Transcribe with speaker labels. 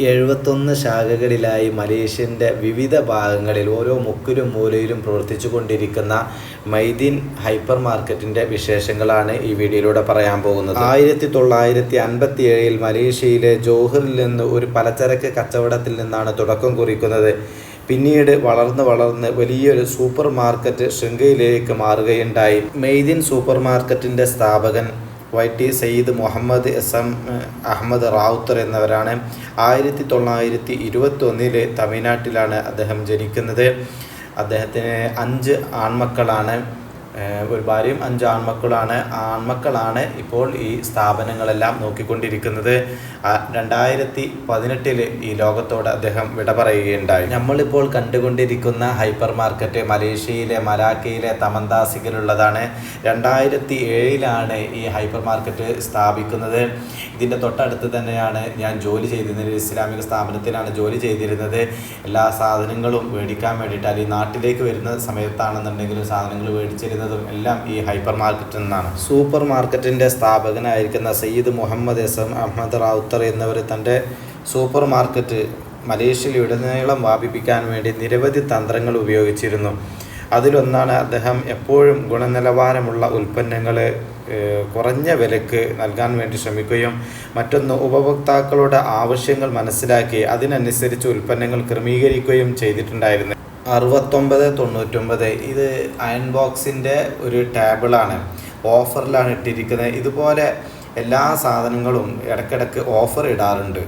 Speaker 1: എഴുപത്തൊന്ന് ശാഖകളിലായി മലേഷ്യന്റെ വിവിധ ഭാഗങ്ങളിൽ ഓരോ മുക്കിലും മൂലയിലും പ്രവർത്തിച്ചു കൊണ്ടിരിക്കുന്ന മൈദീൻ ഹൈപ്പർ മാർക്കറ്റിന്റെ വിശേഷങ്ങളാണ് ഈ വീഡിയോയിലൂടെ പറയാൻ പോകുന്നത്. ആയിരത്തി തൊള്ളായിരത്തി അൻപത്തി ഏഴിൽ മലേഷ്യയിലെ ജോഹറിൽ നിന്ന് ഒരു പലചരക്ക് കച്ചവടത്തിൽ നിന്നാണ് തുടക്കം കുറിക്കുന്നത്. പിന്നീട് വളർന്ന് വളർന്ന് വലിയൊരു സൂപ്പർ മാർക്കറ്റ് ശൃംഖലയിലേക്ക് മാറുകയുണ്ടായി. മെയ്ദിൻ സൂപ്പർ മാർക്കറ്റിന്റെ സ്ഥാപകൻ Y T Sayyid Muhammad S M Ahmed Ravuthar എന്നിവരാണ്. ആയിരത്തി തൊള്ളായിരത്തി ഇരുപത്തി ഒന്നിൽ തമിഴ്നാട്ടിലാണ് അദ്ദേഹം ജനിക്കുന്നത്. അദ്ദേഹത്തിന് അഞ്ച് ആൺമക്കളാണ്. ഒരു ഭാര്യയും അഞ്ച് ആൺമക്കളാണ്. ആൺമക്കളാണ് ഇപ്പോൾ ഈ സ്ഥാപനങ്ങളെല്ലാം നോക്കിക്കൊണ്ടിരിക്കുന്നത്. രണ്ടായിരത്തി പതിനെട്ടിൽ ഈ ലോകത്തോട് അദ്ദേഹം വിട പറയുകയുണ്ടായി. നമ്മളിപ്പോൾ കണ്ടുകൊണ്ടിരിക്കുന്ന ഹൈപ്പർ മാർക്കറ്റ് മലേഷ്യയിലെ മലാക്കയിലെ തമന്താസികയിലുള്ളതാണ് രണ്ടായിരത്തി ഏഴിലാണ് ഈ ഹൈപ്പർ മാർക്കറ്റ് സ്ഥാപിക്കുന്നത്. ഇതിന്റെ തൊട്ടടുത്ത് തന്നെയാണ് ഞാൻ ജോലി ചെയ്തിരുന്നത്. ഇസ്ലാമിക സ്ഥാപനത്തിലാണ് ജോലി ചെയ്തിരുന്നത്. എല്ലാ സാധനങ്ങളും മേടിക്കാൻ വേണ്ടിയിട്ട് അല്ലെങ്കിൽ നാട്ടിലേക്ക് വരുന്ന സമയത്താണെന്നുണ്ടെങ്കിലും സാധനങ്ങൾ മേടിച്ചിരുന്നതും. എല്ലാം ഈ ഹൈപ്പർ മാർക്കറ്റിൽ നിന്നാണ്. സൂപ്പർ മാർക്കറ്റിന്റെ സ്ഥാപകനായിരിക്കുന്ന സയ്യിദ് മുഹമ്മദ് എസ് എം അഹമ്മദ് റാവുത്തർ എന്നിവർ തന്റെ സൂപ്പർ മാർക്കറ്റ് മലേഷ്യയിൽ ഉടനീളം വ്യാപിപ്പിക്കാൻ വേണ്ടി നിരവധി തന്ത്രങ്ങൾ ഉപയോഗിച്ചിരുന്നു. അതിലൊന്നാണ് അദ്ദേഹം എപ്പോഴും ഗുണനിലവാരമുള്ള ഉൽപ്പന്നങ്ങൾ കുറഞ്ഞ വിലക്ക് നൽകാൻ വേണ്ടി ശ്രമിക്കുകയും മറ്റൊന്ന് ഉപഭോക്താക്കളുടെ ആവശ്യങ്ങൾ മനസ്സിലാക്കി അതിനനുസരിച്ച് ഉൽപ്പന്നങ്ങൾ ക്രമീകരിക്കുകയും ചെയ്തിട്ടുണ്ടായിരുന്നു. അറുപത്തൊമ്പത് തൊണ്ണൂറ്റൊമ്പത്. ഇത് അയൺ ബോക്സിന്റെ ഒരു ടേബിളാണ്. ഓഫറിലാണ് ഇട്ടിരിക്കുന്നത്. ഇതുപോലെ എല്ലാ സാധനങ്ങളും ഇടയ്ക്കിടയ്ക്ക് ഓഫർ ഇടാറുണ്ട്.